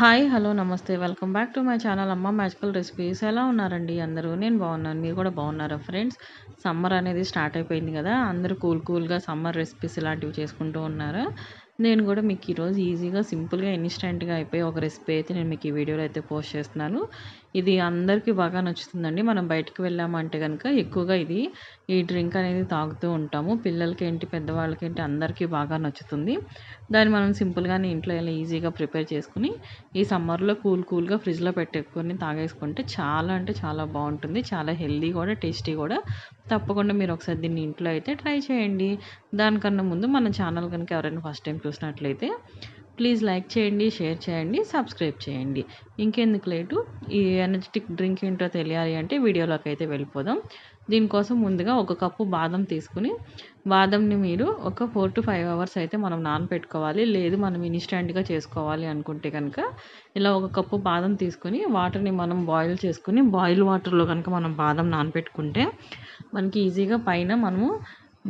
Hi hello namaste. Welcome back to my channel Amma magical recipes. ఎలా ఉన్నారండి అందరూ? నేను బాగున్నాను. మీరు కూడా బాగున్నారా ఫ్రెండ్స్? సమ్మర్ అనేది స్టార్ట్ అయిపోయింది కదా. అందరూ కూల్ కూల్గా సమ్మర్ రెసిపీస్ ఇలాంటివి చేసుకుంటూ ఉన్నారా. నేను కూడా మీకు ఈరోజు ఈజీగా సింపుల్గా ఇన్స్టెంట్గా అయిపోయి ఒక రెసిపీ అయితే నేను మీకు ఈ వీడియోలో అయితే పోస్ట్ చేస్తున్నాను. ఇది అందరికీ బాగా నచ్చుతుందండి. మనం బయటకు వెళ్ళామంటే కనుక ఎక్కువగా ఇది ఈ డ్రింక్ అనేది తాగుతూ ఉంటాము. పిల్లలకి ఏంటి పెద్దవాళ్ళకి ఏంటి అందరికీ బాగా నచ్చుతుంది. దాన్ని మనం సింపుల్గానే ఇంట్లో ఇలా ఈజీగా ప్రిపేర్ చేసుకుని ఈ సమ్మర్లో కూల్ కూల్గా ఫ్రిడ్జ్లో పెట్టుకొని తాగేసుకుంటే చాలా అంటే చాలా బాగుంటుంది. చాలా హెల్దీ కూడా టేస్టీ కూడా. తప్పకుండా మీరు ఒకసారి దీన్ని ఇంట్లో అయితే ట్రై చేయండి. దానికన్నా ముందు మన ఛానల్ కనుక ఎవరైనా ఫస్ట్ టైం చూసినట్లయితే ప్లీజ్ లైక్ చేయండి షేర్ చేయండి సబ్స్క్రైబ్ చేయండి. ఇంకెందుకు లేటు? ఈ ఎనర్జెటిక్ డ్రింక్ ఏంటో తెలియాలి అంటే వీడియోలోకి అయితే వెళ్ళిపోదాం. దీనికోసం ముందుగా ఒక కప్పు బాదం తీసుకుని బాదంని మీరు ఒక ఫోర్ టు ఫైవ్ అవర్స్ అయితే మనం నానపెట్టుకోవాలి. లేదు మనం ఇన్స్టెంట్గా చేసుకోవాలి అనుకుంటే కనుక ఇలా ఒక కప్పు బాదం తీసుకొని వాటర్ని మనం బాయిల్ చేసుకుని బాయిల్ వాటర్లో కనుక మనం బాదం నానపెట్టుకుంటే మనకి ఈజీగా పైన మనము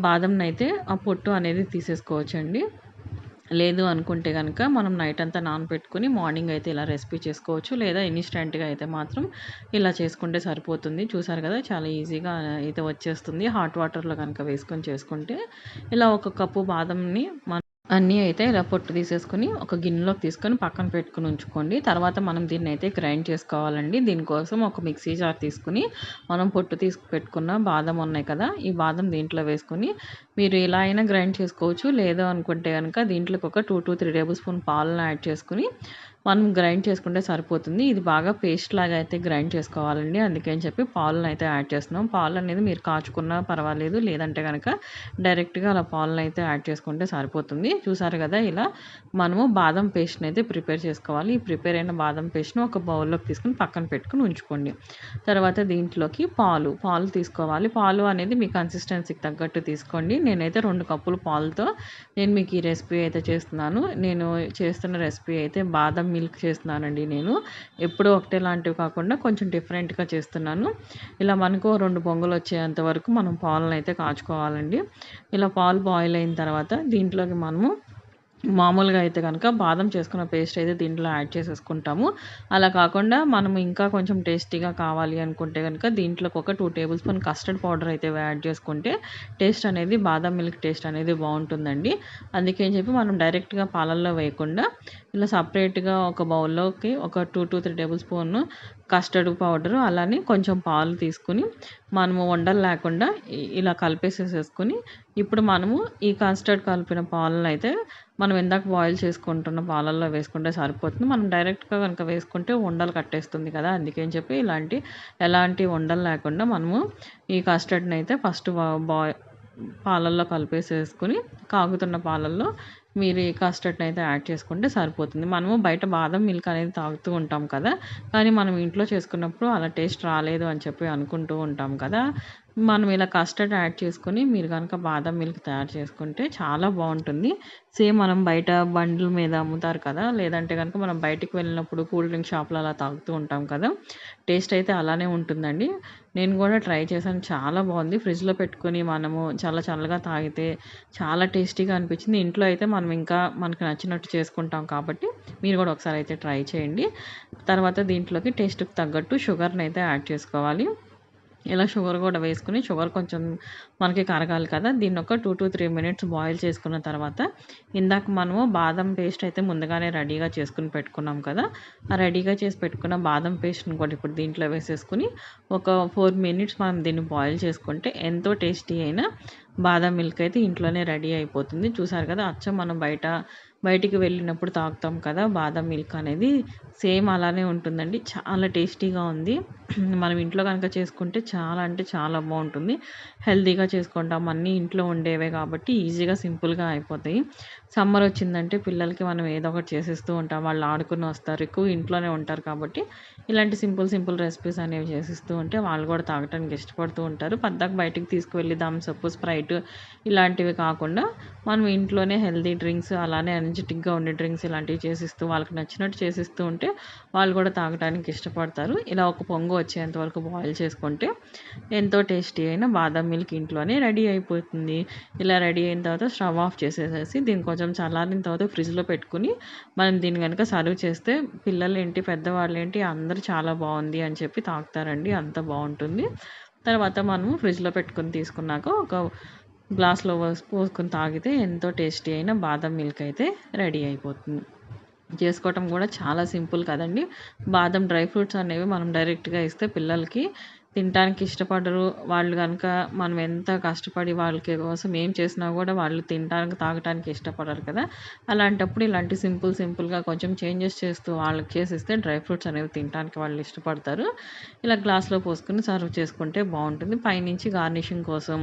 బాదంని అయితే ఆ పొట్టు అనేది తీసేసుకోవచ్చండి. లేదు అనుకుంటే కనుక మనం నైట్ అంతా నానబెట్టుకుని మార్నింగ్ అయితే ఇలా రెసిపీ చేసుకోవచ్చు. లేదా ఇన్స్టెంట్గా అయితే మాత్రం ఇలా చేసుకుంటే సరిపోతుంది. చూసారు కదా చాలా ఈజీగా అయితే వచ్చేస్తుంది. హాట్ వాటర్లో కనుక వేసుకొని చేసుకుంటే ఇలా ఒక కప్పు బాదంని మన అన్నీ అయితే ఇలా పొట్టు తీసేసుకొని ఒక గిన్నెలోకి తీసుకొని పక్కన పెట్టుకుని ఉంచుకోండి. తర్వాత మనం దీన్ని అయితే గ్రైండ్ చేసుకోవాలండి. దీనికోసం ఒక మిక్సీ జార్ తీసుకుని మనం పొట్టు తీసుకు పెట్టుకున్న బాదం ఉన్నాయి కదా ఈ బాదం దీంట్లో వేసుకొని మీరు ఇలా అయినా గ్రైండ్ చేసుకోవచ్చు. లేదు అనుకుంటే కనుక దీంట్లోకి ఒక two two three tablespoon పాలను యాడ్ చేసుకుని మనం గ్రైండ్ చేసుకుంటే సరిపోతుంది. ఇది బాగా పేస్ట్ లాగా అయితే గ్రైండ్ చేసుకోవాలండి. అందుకని చెప్పి పాలను అయితే యాడ్ చేస్తున్నాం. పాలు అనేది మీరు కాచుకున్నా పర్వాలేదు. లేదంటే కనుక డైరెక్ట్గా అలా పాలను అయితే యాడ్ చేసుకుంటే సరిపోతుంది. చూసారు కదా ఇలా మనము బాదం పేస్ట్ని అయితే ప్రిపేర్ చేసుకోవాలి. ఈ ప్రిపేర్ అయిన బాదం పేస్ట్ను ఒక బౌల్లోకి తీసుకుని పక్కన పెట్టుకుని ఉంచుకోండి. తర్వాత దీంట్లోకి పాలు పాలు తీసుకోవాలి. పాలు అనేది మీ కన్సిస్టెన్సీకి తగ్గట్టు తీసుకోండి. నేనైతే రెండు కప్పులు పాలతో నేను మీకు ఈ రెసిపీ అయితే చేస్తున్నాను. నేను చేస్తున్న రెసిపీ అయితే బాదం మిల్క్ చేస్తున్నానండి నేను. ఎప్పుడూ ఒకటే లాంటివి కాకుండా కొంచెం డిఫరెంట్గా చేస్తున్నాను. ఇలా మనకు రెండు పొంగలు వచ్చేంత వరకు మనం పాలను అయితే కాచుకోవాలండి. ఇలా పాలు బాయిల్ అయిన తర్వాత దీంట్లోకి మనము మామూలుగా అయితే కనుక బాదం చేసుకున్న పేస్ట్ అయితే దీంట్లో యాడ్ చేసేసుకుంటాము. అలా కాకుండా మనం ఇంకా కొంచెం టేస్టీగా కావాలి అనుకుంటే కనుక దీంట్లోకి ఒక two tablespoon custard powder అయితే యాడ్ చేసుకుంటే టేస్ట్ అనేది బాదం మిల్క్ టేస్ట్ అనేది బాగుంటుందండి. అందుకని చెప్పి మనం డైరెక్ట్గా పాలల్లో వేయకుండా ఇలా సపరేట్గా ఒక బౌల్లోకి ఒక two two three tablespoon custard powder అలానే కొంచెం పాలు తీసుకుని మనము వండలు లేకుండా ఇలా కలిపేసేసేసుకుని ఇప్పుడు మనము ఈ కస్టర్డ్ కలిపిన పాలను అయితే మనం ఇందాక బాయిల్ చేసుకుంటున్న పాలల్లో వేసుకుంటే సరిపోతుంది. మనం డైరెక్ట్గా కనుక వేసుకుంటే ఉండలు కట్టేస్తుంది కదా అందుకని చెప్పి ఇలాంటి ఎలాంటి ఉండలు లేకుండా మనము ఈ కస్టర్డ్ని అయితే ఫస్ట్ బాయ్ పాలల్లో కలిపేసేసుకుని కాగుతున్న పాలల్లో మీరు ఏ కస్టర్డ్ని అయితే యాడ్ చేసుకుంటే సరిపోతుంది. మనము బయట బాదం మిల్క్ అనేది తాగుతూ ఉంటాం కదా. కానీ మనం ఇంట్లో చేసుకున్నప్పుడు అలా టేస్ట్ రాలేదు అని చెప్పి అనుకుంటూ ఉంటాం కదా. మనం ఇలా కస్టర్డ్ యాడ్ చేసుకొని మీరు కనుక బాదం మిల్క్ తయారు చేసుకుంటే చాలా బాగుంటుంది. సేమ్ మనం బయట బండ్ల మీద అమ్ముతారు కదా లేదంటే కనుక మనం బయటికి వెళ్ళినప్పుడు కూల్ డ్రింక్ షాప్లో అలా తాగుతూ ఉంటాం కదా టేస్ట్ అయితే అలానే ఉంటుందండి. నేను కూడా ట్రై చేశాను చాలా బాగుంది. ఫ్రిడ్జ్లో పెట్టుకొని మనము చాలా చల్లగా తాగితే చాలా టేస్టీగా అనిపించింది. ఇంట్లో అయితే మనం ఇంకా మనకు నచ్చినట్టు చేసుకుంటాం కాబట్టి మీరు కూడా ఒకసారి అయితే ట్రై చేయండి. తర్వాత దీంట్లోకి టేస్ట్కి తగ్గట్టు షుగర్ని అయితే యాడ్ చేసుకోవాలి. ఇలా షుగర్ కూడా వేసుకుని షుగర్ కొంచెం మనకి కరగాలి కదా. దీన్ని ఒక two to three minutes boil చేసుకున్న తర్వాత ఇందాక మనము బాదం పేస్ట్ అయితే ముందుగానే రెడీగా చేసుకుని పెట్టుకున్నాం కదా. ఆ రెడీగా చేసి పెట్టుకున్న బాదం పేస్ట్ని కూడా ఇప్పుడు దీంట్లో వేసేసుకుని ఒక ఫోర్ మినిట్స్ మనం దీన్ని బాయిల్ చేసుకుంటే ఎంతో టేస్టీ అయిన బాదం మిల్క్ అయితే ఇంట్లోనే రెడీ అయిపోతుంది. చూసారు కదా అచ్చం మనం బయట బయటికి వెళ్ళినప్పుడు తాగుతాం కదా బాదం మిల్క్ అనేది. సేమ్ అలానే ఉంటుందండి. చాలా టేస్టీగా ఉంది. మనం ఇంట్లో కనుక చేసుకుంటే చాలా అంటే చాలా బాగుంటుంది. హెల్తీగా చేసుకుంటాం. అన్నీ ఇంట్లో ఉండేవే కాబట్టి ఈజీగా సింపుల్గా అయిపోతాయి. సమ్మర్ వచ్చిందంటే పిల్లలకి మనం ఏదో ఒకటి చేసేస్తూ ఉంటాం. వాళ్ళు ఆడుకుని వస్తారు. ఎక్కువ ఇంట్లోనే ఉంటారు కాబట్టి ఇలాంటి సింపుల్ సింపుల్ రెసిపీస్ అనేవి చేసిస్తూ ఉంటే వాళ్ళు కూడా తాగటానికి ఇష్టపడుతూ ఉంటారు. పద్దాక బయటికి తీసుకువెళ్ళి థమ్స్అప్ స్ప్రైట్ ఇలాంటివి కాకుండా మనం ఇంట్లోనే హెల్తీ డ్రింక్స్ అలానే ఎనర్జెటిక్గా ఉండే డ్రింక్స్ ఇలాంటివి చేసిస్తూ వాళ్ళకి నచ్చినట్టు చేసిస్తూ ఉంటే వాళ్ళు కూడా తాగడానికి ఇష్టపడతారు. ఇలా ఒక పొంగు వచ్చేంత వరకు బాయిల్ చేసుకుంటే ఎంతో టేస్టీ అయిన బాదం మిల్క్ ఇంట్లోనే రెడీ అయిపోతుంది. ఇలా రెడీ అయిన తర్వాత స్టవ్ ఆఫ్ చేసేసేసి దీన్ని కొంచెం చల్లారిన తర్వాత ఫ్రిడ్జ్లో పెట్టుకుని మనం దీన్ని కనుక సర్వ్ చేస్తే పిల్లలు ఏంటి పెద్దవాళ్ళు ఏంటి అందరూ చాలా బాగుంది అని చెప్పి తాగుతారండి అంత బాగుంటుంది. తర్వాత మనము ఫ్రిడ్జ్లో పెట్టుకుని తీసుకున్నాక ఒక గ్లాస్లో పోసుకొని తాగితే ఎంతో టేస్టీ అయిన బాదం మిల్క్ అయితే రెడీ అయిపోతుంది. చేసుకోవటం కూడా చాలా సింపుల్ కదండి. బాదం డ్రై ఫ్రూట్స్ అనేవి మనం డైరెక్ట్గా ఇస్తే పిల్లలకి తినడానికి ఇష్టపడరు. వాళ్ళు కనుక మనం ఎంత కష్టపడి వాళ్ళకి కోసం ఏం చేసినా కూడా వాళ్ళు తినడానికి తాగటానికి ఇష్టపడరు కదా. అలాంటప్పుడు ఇలాంటి సింపుల్ సింపుల్గా కొంచెం చేంజెస్ చేస్తూ వాళ్ళకి చేసిస్తే డ్రై ఫ్రూట్స్ అనేవి తినడానికి వాళ్ళు ఇష్టపడతారు. ఇలా గ్లాస్లో పోసుకుని సర్వ్ చేసుకుంటే బాగుంటుంది. పైనుంచి గార్నిషింగ్ కోసం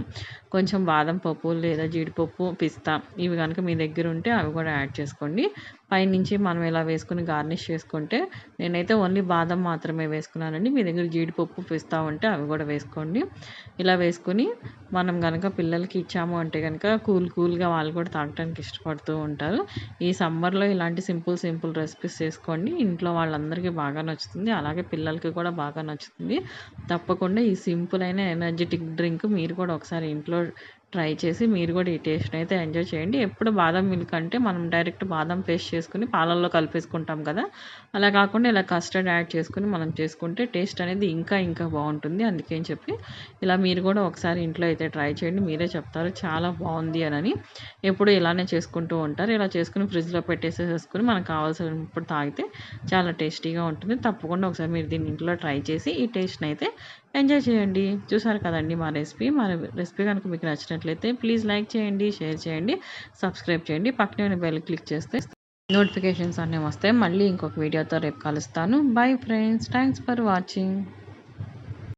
కొంచెం బాదం పప్పు లేదా జీడిపప్పు పిస్తా ఇవి కనుక మీ దగ్గర ఉంటే అవి కూడా యాడ్ చేసుకోండి. పైనుంచి మనం ఇలా వేసుకుని గార్నిష్ చేసుకుంటే నేనైతే ఓన్లీ బాదం మాత్రమే వేసుకున్నానండి. మీ దగ్గర జీడిపప్పు పిస్తా ఉంటే అవి కూడా వేసుకోండి. ఇలా వేసుకొని మనం కనుక పిల్లలకి ఇచ్చాము అంటే కనుక కూల్ కూల్గా వాళ్ళు కూడా తాగడానికి ఇష్టపడుతూ ఉంటారు. ఈ సమ్మర్లో ఇలాంటి సింపుల్ సింపుల్ రెసిపీస్ చేసుకోండి. ఇంట్లో వాళ్ళందరికీ బాగా నచ్చుతుంది. అలాగే పిల్లలకి కూడా బాగా నచ్చుతుంది. తప్పకుండా ఈ సింపుల్ అయిన ఎనర్జెటిక్ డ్రింక్ మీరు కూడా ఒకసారి ఇంట్లో ట్రై చేసి మీరు కూడా ఈ టేస్ట్ని అయితే ఎంజాయ్ చేయండి. ఎప్పుడు బాదం మిల్క్ అంటే మనం డైరెక్ట్ బాదం పేస్ట్ చేసుకుని పాలల్లో కలిపేసుకుంటాం కదా. అలా కాకుండా ఇలా కస్టర్డ్ యాడ్ చేసుకుని మనం చేసుకుంటే టేస్ట్ అనేది ఇంకా ఇంకా బాగుంటుంది. అందుకని చెప్పి ఇలా మీరు కూడా ఒకసారి ఇంట్లో అయితే ట్రై చేయండి. మీరే చెప్తారు చాలా బాగుంది అని ఎప్పుడు ఇలానే చేసుకుంటూ ఉంటారు. ఇలా చేసుకుని ఫ్రిడ్జ్లో పెట్టేసేసుకుని మనకు కావాల్సినప్పుడు తాగితే చాలా టేస్టీగా ఉంటుంది. తప్పకుండా ఒకసారి మీరు దీన్ని ఇంట్లో ట్రై చేసి ఈ టేస్ట్ని అయితే ఎంజాయ్ చేయండి. చూసారు కదండి మా రెసిపీ? మా రెసిపీ కనుక మీకు నచ్చినట్లయితే ప్లీజ్ లైక్ చేయండి షేర్ చేయండి సబ్స్క్రైబ్ చేయండి. పక్కనే బెల్ క్లిక్ చేస్తే నోటిఫికేషన్స్ అన్నీ వస్తాయి. మళ్ళీ ఇంకొక వీడియోతో రేపు కలుస్తాను. Bye friends. Thanks for watching.